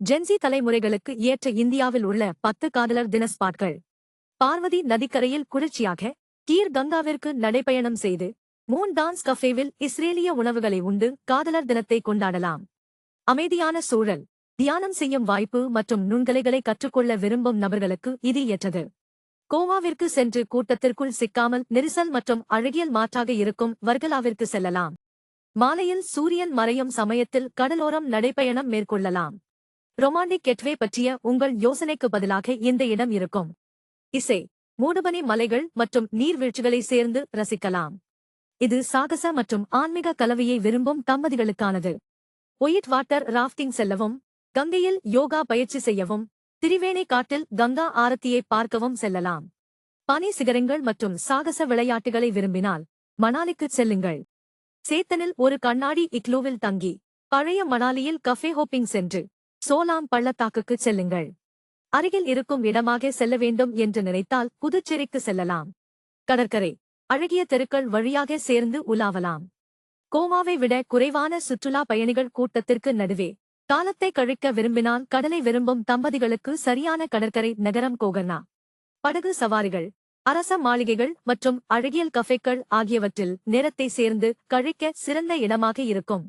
Gen Z தலைமுறைகளுக்கு ஏற்ற இந்தியாவில் உள்ள பத்து காதலர் தின ஸ்பாட்கள். பார்வதி நதிக்கரையில் குளிர்ச்சியாக கீர் கங்காவிற்கு நடைபயணம் செய்து மூன் டான்ஸ் கஃபேவில் இஸ்ரேலிய உணவுகளை உண்டு காதலர் தினத்தை கொண்டாடலாம். அமைதியான சூழல் தியானம் செய்யும் வாய்ப்பு மற்றும் நுண்கலைகளை கற்றுக்கொள்ள விரும்பும் நபர்களுக்கு இது ஏற்றது. கோவாவிற்கு சென்று கூட்டத்திற்குள் சிக்காமல் நெரிசல் மற்றும் அழகியல் மாற்றாக இருக்கும் வர்கலாவிற்கு செல்லலாம். மாலையில் சூரியன் மறையும் சமயத்தில் கடலோரம் நடைபயணம் மேற்கொள்ளலாம். ரொமாண்டிக் கெட்வே பற்றிய உங்கள் யோசனைக்கு பதிலாக இந்த இடம் இருக்கும். இசை மூடுபனி மலைகள் மற்றும் நீர்வீழ்ச்சிகளை சேர்ந்து ரசிக்கலாம். இது சாகச மற்றும் ஆன்மீக கலவையை விரும்பும் தம்பதிகளுக்கானது. ஒயிட் வாட்டர் ராஃப்டிங் செல்லவும் கங்கையில் யோகா பயிற்சி செய்யவும் திரிவேணி காட்டில் கங்கா ஆரத்தியை பார்க்கவும் செல்லலாம். பனி சிகரங்கள் மற்றும் சாகச விளையாட்டுகளை விரும்பினால் மணாலிக்குச் செல்லுங்கள். சேத்தனில் ஒரு கண்ணாடி இக்லூவில் தங்கி பழைய மணாலியில் கஃபே ஹோப்பிங் சென்று சோலாம் பள்ளத்தாக்குக்கு செல்லுங்கள். அருகில் இருக்கும் இடமாக செல்ல வேண்டும் என்று நினைத்தால் புதுச்சேரிக்கு செல்லலாம். கடற்கரை அழகிய தெருக்கள் வழியாக சேர்ந்து உலாவலாம். கோவாவை விட குறைவான சுற்றுலா பயணிகள் கூட்டத்திற்கு நடுவே காலத்தை கழிக்க விரும்பினால் கடலை விரும்பும் தம்பதிகளுக்கு சரியான கடற்கரை நகரம் கோகர்னா. படகு சவாரிகள் அரச மாளிகைகள் மற்றும் அழகியல் கஃபேக்கள் ஆகியவற்றில் நேரத்தை சேர்ந்து கழிக்க சிறந்த இடமாக இருக்கும்.